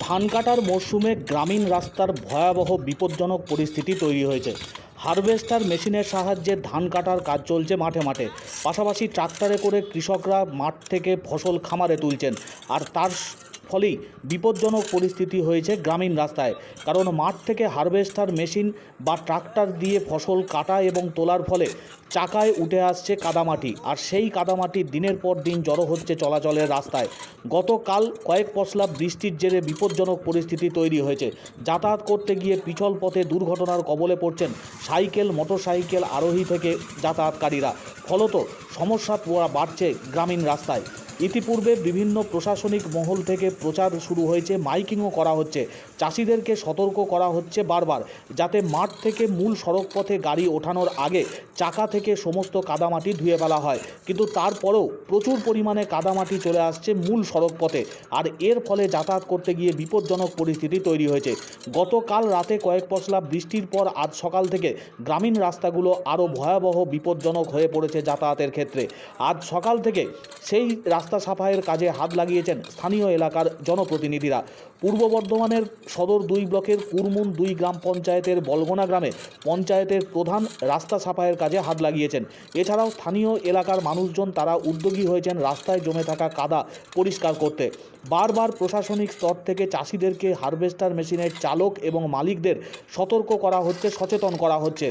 ধান কাটার মরশুমে গ্রামীণ রাস্তার ভয়াবহ বিপজ্জনক পরিস্থিতি তৈরি হয়েছে। হারভেস্টার মেশিনের সাহায্যে ধান কাটার কাজ চলছে মাঠে মাঠে। পাশাপাশি ট্রাক্টরে করে কৃষকরা মাঠ থেকে ফসল খামারে তুলছেন। আর তার ফলেই বিপজ্জনক পরিস্থিতি হয়েছে গ্রামীণ রাস্তায়। কারণ মাঠ থেকে হারভেস্টার মেশিন বা ট্রাক্টর দিয়ে ফসল কাটা এবং তোলার ফলে চাকায় উঠে আসছে কাদামাটি। আর সেই কাদামাটি দিনের পর দিন জড়ো হচ্ছে চলাচলের রাস্তায়। গতকাল কয়েক পশলা বৃষ্টির জেরে বিপজ্জনক পরিস্থিতি তৈরি হয়েছে। যাতায়াত করতে গিয়ে পিছল পথে দুর্ঘটনার কবলে পড়ছেন সাইকেল, মোটরসাইকেল, আরোহী থেকে যাতায়াতকারীরা। ফলত সমস্যা বাড়ছে গ্রামীণ রাস্তায়। ইতিপূর্বে বিভিন্ন প্রশাসনিক মহল থেকে প্রচার শুরু হয়েছে, মাইকিংও করা হচ্ছে। চাষিদেরকে সতর্ক করা হচ্ছে বারবার, যাতে মাঠ থেকে মূল সড়ক পথে গাড়ি ওঠানোর আগে চাকা থেকে সমস্ত কাদামাটি ধুয়ে ফেলা হয়। কিন্তু তারপরেও প্রচুর পরিমাণে কাদামাটি চলে আসছে মূল সড়ক পথে আর এর ফলে যাতায়াত করতে গিয়ে বিপজ্জনক পরিস্থিতি তৈরি হয়েছে। গতকাল রাতে কয়েক পশলা বৃষ্টির পর আজ সকাল থেকে গ্রামীণ রাস্তাগুলো আরও ভয়াবহ বিপজ্জনক হয়ে পড়েছে যাতায়াতের ক্ষেত্রে। আজ সকাল থেকে সেই রাস্তা সাফাইয়ের কাজে হাত লাগিয়েছেন স্থানীয় এলাকার জনপ্রতিনিধিরা। পূর্ব বর্ধমানের সদর দুই ব্লকের কুরমুন দুই গ্রাম পঞ্চায়েতের বলগোনা গ্রামে পঞ্চায়েতের প্রধান রাস্তা সাফাইয়ের কাজে হাত লাগিয়েছেন। এছাড়াও স্থানীয় এলাকার মানুষজন তারা উদ্যোগী হয়েছেন রাস্তায় জমে থাকা কাদা পরিষ্কার করতে। বারবার প্রশাসনিক স্তর থেকে চাষিদেরকে হারভেস্টার মেশিনের চালক এবং মালিকদের সতর্ক করা হচ্ছে, সচেতন করা হচ্ছে।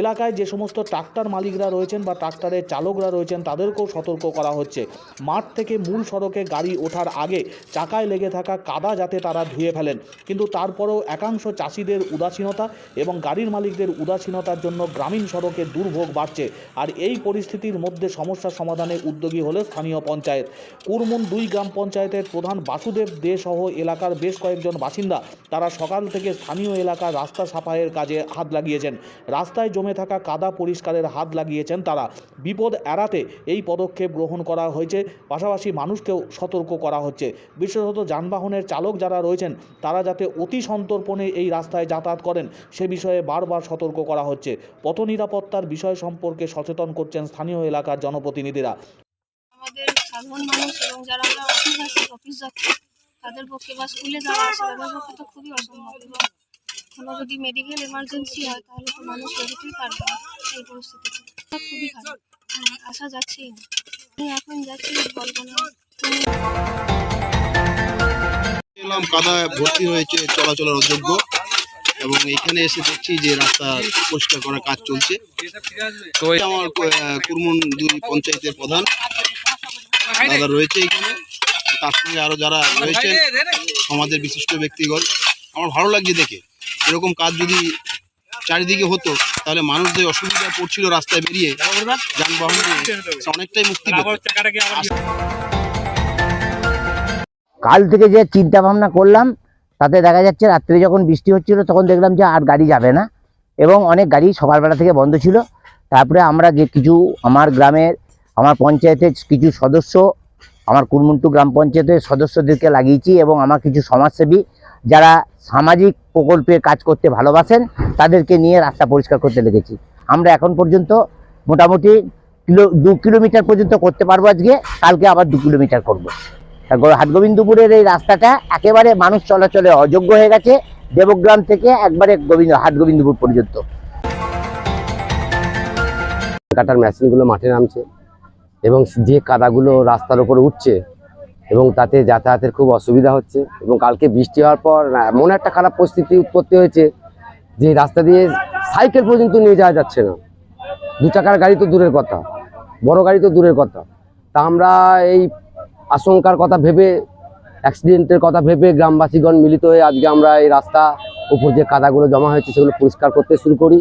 এলাকায় যে সমস্ত ট্রাক্টর মালিকরা রয়েছেন বা ট্রাক্টরের চালকরা রয়েছেন, তাদেরকেও সতর্ক করা হচ্ছে। মাঠ থেকে মূল সড়কে গাড়ি ওঠার আগে চাকায় লেগে থাকা কাদা যাতে তারা ধুয়ে ফেলেন। কিন্তু তারপরেও একাংশ চাষিদের উদাসীনতা এবং গাড়ির মালিকদের উদাসীনতার জন্য গ্রামীণ সড়কে দুর্ভোগ বাড়ছে। আর এই পরিস্থিতির মধ্যে সমস্যা সমাধানে উদ্যোগী হলো স্থানীয় পঞ্চায়েত। কুরমুন দুই গ্রাম পঞ্চায়েতের প্রধান বাসুদেব দে সহ এলাকার বেশ কয়েকজন বাসিন্দা, তারা সকাল থেকে স্থানীয় এলাকার রাস্তা সাফাইয়ের কাজে হাত লাগিয়েছেন। রাস্তায় থাকা কাদা পরিষ্কারের হাত লাগিয়েছেন তারা। বিপদ এড়াতে এই পদক্ষেপ গ্রহণ করা হয়েছে, পাশাপাশি মানুষকেও সতর্ক করা হচ্ছে। বিশেষত যানবাহনের চালক যারা রয়েছেন, তারা যাতে অতি সন্তর্পণে এই রাস্তায় যাতায়াত করেন, সে বিষয়ে বারবার সতর্ক করা হচ্ছে। পথ নিরাপত্তার বিষয় সম্পর্কে সচেতন করছেন স্থানীয় এলাকার জনপ্রতিনিধিরা। তাদের পক্ষে বা স্কুলে যারা আছে, তাদের পক্ষে তো খুবই অসম্ভব। কোনো যদি মেডিকেল এমার্জেন্সি হয় তাহলে তো মানুষ বেরোতেই পারবে না। এই পরিস্থিতিতে। খুবই খারাপ। আসা যাচ্ছেই না। আমি এখন যাচ্ছি বলব না এলাম কাদা ভর্তি হয়েছে চলাচলের অযোগ্য এবং এখানে এসে দেখছি যে রাস্তা পরিষ্কার করার কাজ চলছে। তো আমার কুরমুন দুই পঞ্চায়েতের প্রধান দাদা রয়েছে এখানে। তার সঙ্গে আরও যারা রয়েছে সমাজের বিশিষ্ট ব্যক্তিগণ। আমার ভালো লাগছে দেখে। এরকম কাজ যদি চারিদিকে হতো, তাহলে মানুষ যে অসুবিধা পড়ছিল রাস্তায় বেরিয়ে। যানবাহন অনেকটাই মুক্তি কাল থেকে যে চিন্তা ভাবনা করলাম, তাতে দেখা যাচ্ছে রাত্রে যখন বৃষ্টি হচ্ছিল, তখন দেখলাম যে আর গাড়ি যাবে না। এবং অনেক গাড়ি সকালবেলা থেকে বন্ধ ছিল। তারপরে আমরা যে কিছু আমার গ্রামের, আমার পঞ্চায়েতের কিছু সদস্য, আমার কুরমুন্টু গ্রাম পঞ্চায়েতের সদস্যদেরকে লাগিয়েছি এবং আমার কিছু সমাজসেবী যারা সামাজিক প্রকল্পে কাজ করতে ভালোবাসেন, তাদেরকে নিয়ে রাস্তা পরিষ্কার করতে লেগেছি। আমরা এখন পর্যন্ত মোটামুটি কিলো, দু কিলোমিটার পর্যন্ত করতে পারব আজকে, কালকে আবার দু কিলোমিটার করব। হাটগোবিন্দপুরের এই রাস্তাটা একেবারে মানুষ চলাচলে অযোগ্য হয়ে গেছে, দেবগ্রাম থেকে একবারে গোবিন্দ হাটগোবিন্দপুর পর্যন্ত। কাটার মেশিনগুলো মাঠে নামছে এবং যে কাদাগুলো রাস্তার উপরে উঠছে এবং তাতে যাতায়াতের খুব অসুবিধা হচ্ছে এবং কালকে বৃষ্টি হওয়ার পর এমন একটা খারাপ পরিস্থিতি উৎপত্তি হয়েছে যে রাস্তা দিয়ে সাইকেল পর্যন্ত নিয়ে যাওয়া যাচ্ছে না। দু চাকার গাড়ি তো দূরের কথা, বড় গাড়ি তো দূরের কথা। তা আমরা এই আশঙ্কার কথা ভেবে, অ্যাক্সিডেন্টের কথা ভেবে গ্রামবাসীগণ মিলিত হয়ে আজকে আমরা এই রাস্তা উপর যে কাদাগুলো জমা হয়েছে সেগুলো পরিষ্কার করতে শুরু করি।